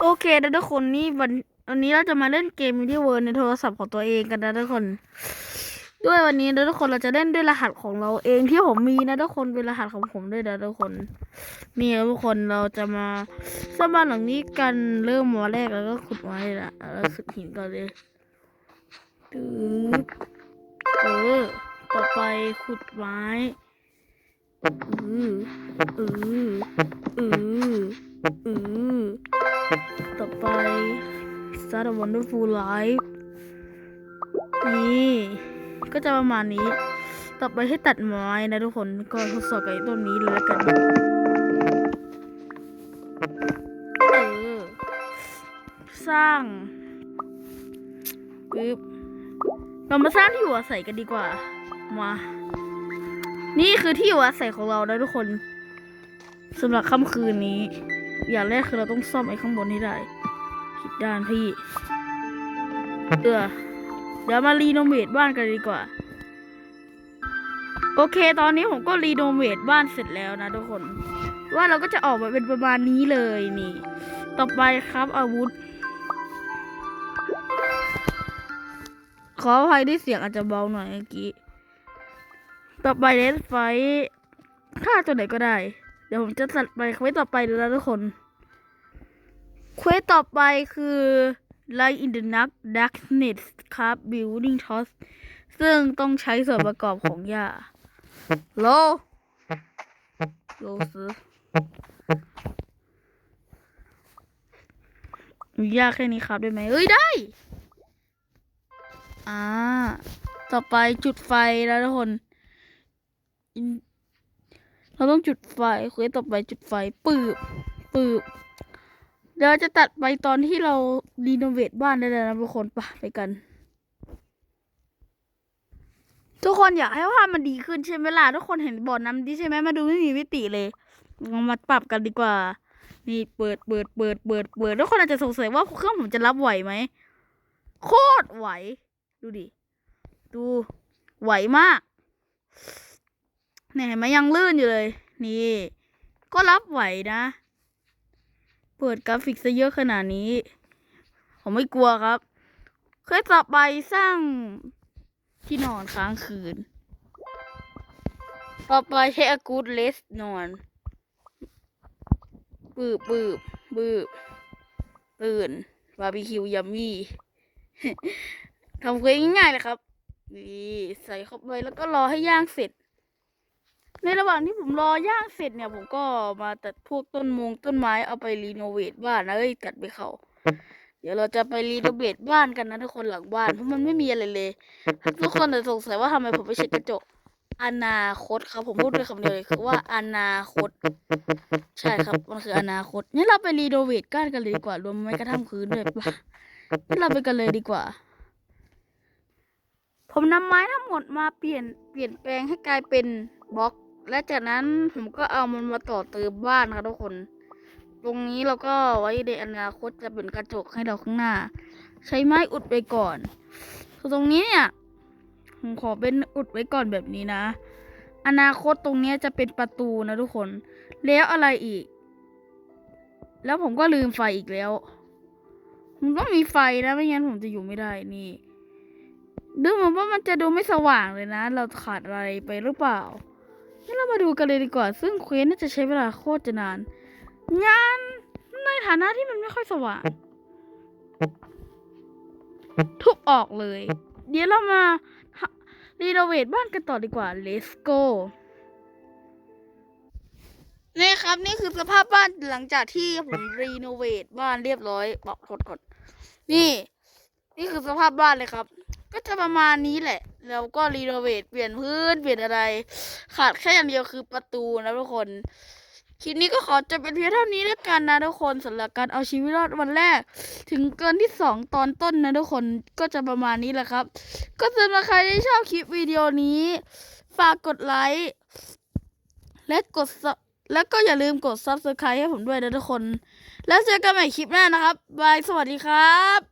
โอเคนะทุกคนนี่วันวันนี้เราจะมาเล่นเกมมินิเวิร์ในโทรศัพท์ของตัวเองกันนะทุกคน ด้วยวันนี้นะทุกคนเราจะเล่นด้วยรหัสของเราเองที่ผมมีนะทุกคนเป็นรหัสของผมด้วยนะทุกคนนี่นะทุกคนเราจะมาสร้างบ้านหลังนี้กันเริ่มวันแรกแล้วก็ขุดไม้ละแล้วขุดหินก่อนเลยตึ๊บเออต่อไปขุดไม้อืออืออืออืออ start a wonderful life นี่ ก็จะประมาณนี้ ต่อไปให้ตัดไม้นะทุกคน ก็ทดสอบกับต้นนี้เลยแล้วกัน เออ สร้างปึ๊บเรามาสร้างที่อยู่อาศัยกันดีกว่า มา นี่คือที่อยู่อาศัยของเรานะทุกคนสำหรับค่ำคืนนี้ อย่างแรกคือเราต้องซ่อมไอ้ข้างบนให้ได้ ผิดด้านพี่เออเดี๋ยวมารีโนเวทบ้านกันดีกว่า โอเค ตอนนี้ผมก็รีโนเวทบ้านเสร็จแล้วนะทุกคน ว่าเราก็จะออกมาเป็นประมาณนี้เลยนี่ ต่อไปครับอาวุธ ขออภัยที่เสียงอาจจะเบาหน่อยเมื่อกี้ ต่อไปเลสไฟฆ่าตัวไหนก็ได้ เดี๋ยวผมจะจัดไปเควสต่อไปดูนะทุกคน เควสต่อไปคือ Light in the Dark Darkness ครับ Building Toss ซึ่งต้องใช้ส่วนประกอบของหญ้าโลโลซื้อมีหญ้าแค่นี้ครับได้ไหมเอ้ย ได้ อ่า ต่อไปจุดไฟแล้วทุกคนอินเราต้องจุดไฟเควสต่อไปจุดไฟปืบปืบ เดี๋ยวจะตัดไปตอนที่เรารีโนเวทบ้านได้แล้วนะทุกคนไปไปกัน ทุกคนอยากให้ภาพมันดีขึ้นใช่ไหมล่ะทุกคนเห็นบ่อน้ำดีใช่ไหมมาดูไม่มีมิติเลยเรามาปรับกันดีกว่า นี่เปิดเปิดเปิดเปิดเปิดทุกคนอาจจะสงสัยว่าเครื่องผมจะรับไหวไหมโคตรไหว ดูดิ ดูไหวมากเนี่ยเห็นไหมยังลื่นอยู่เลย นี่ ก็รับไหวนะ เปิดกราฟิกซะเยอะขนาดนี้ ผมไม่กลัวครับ เคยต่อไปสร้างที่นอนค้างคืน ต่อไปใช้อากูดเลสนอนปืบปืบปืบตื่นบาร์บีคิวยัมมี่ทำเง่ายๆเลยครับนี่ใส่เข้าไปแล้วก็รอให้ย่างเสร็จ ในระหว่างที่ผมรอย่างเสร็จเนี่ย ผมก็มาตัดพวกต้นมงต้นไม้เอาไปรีโนเวทบ้านนะเอ้ยตัดไปเขาเดี๋ยวเราจะไปรีโนเวทบ้านกันนะทุกคนหลังบ้านเพราะมันไม่มีอะไรเลย ทุกคนจะสงสัยว่าทำไมผมไม่เช็ดกระจกอนาคตครับผมพูดด้วยคำเดียวคือว่าอนาคต ใช่ครับมันคืออนาคตงั้นเราไปรีโนเวทบ้านกันเลยดีกว่ารวมไม่กระทั่งพื้นด้วยปะงั้นเราไปกันเลยดีกว่า ผมนำไม้ทั้งหมดมาเปลี่ยนเปลี่ยนแปลงให้กลายเป็นบล็อก และจากนั้นผมก็เอามันมาต่อเติมบ้านครับทุกคน ตรงนี้เราก็ไว้ในอนาคตจะเป็นกระจกให้เราข้างหน้า ใช้ไม้อุดไปก่อนส่วนตรงนี้เนี่ยผมขอเป็นอุดไว้ก่อนแบบนี้นะ อนาคตตรงนี้จะเป็นประตูนะทุกคน แล้วอะไรอีก แล้วผมก็ลืมไฟอีกแล้วผมต้องมีไฟนะไม่งั้นผมจะอยู่ไม่ได้นี่ดูเหมือนว่ามันจะดูไม่สว่างเลยนะ เราขาดอะไรไปหรือเปล่า งั้นเรามาดูกันเลยดีกว่า ซึ่งเควสน่าจะใช้เวลาโคตรจะนาน งานในฐานะที่มันไม่ค่อยสว่าง ทุบออกเลย เดี๋ยวเรามารีโนเวทบ้านกันต่อดีกว่า let's go นี่ครับ นี่คือสภาพบ้านหลังจากที่ผมรีโนเวทบ้านเรียบร้อย บอกทดก่อนนี่ นี่คือสภาพบ้านเลยครับ ก็จะประมาณนี้แหละ แล้วก็รีโนเวทเปลี่ยนพื้นเปลี่ยนอะไร ขาดแค่อย่างเดียวคือประตูนะทุกคนคลิปนี้ก็ขอจะเป็นเพียงเท่านี้แล้วกันนะทุกคนสำหรับการเอาชีวิตรอดวันแรก ถึงเกินที่สองตอนต้นนะทุกคนก็จะประมาณนี้แหละครับ ก็สำหรับใครที่ชอบคลิปวิดีโอนี้ ฝากกดไลค์และกดแล้วก็อย่าลืมกด subscribe ให้ผมด้วยนะทุกคน แล้วเจอกันใหม่คลิปหน้านะครับบายสวัสดีครับ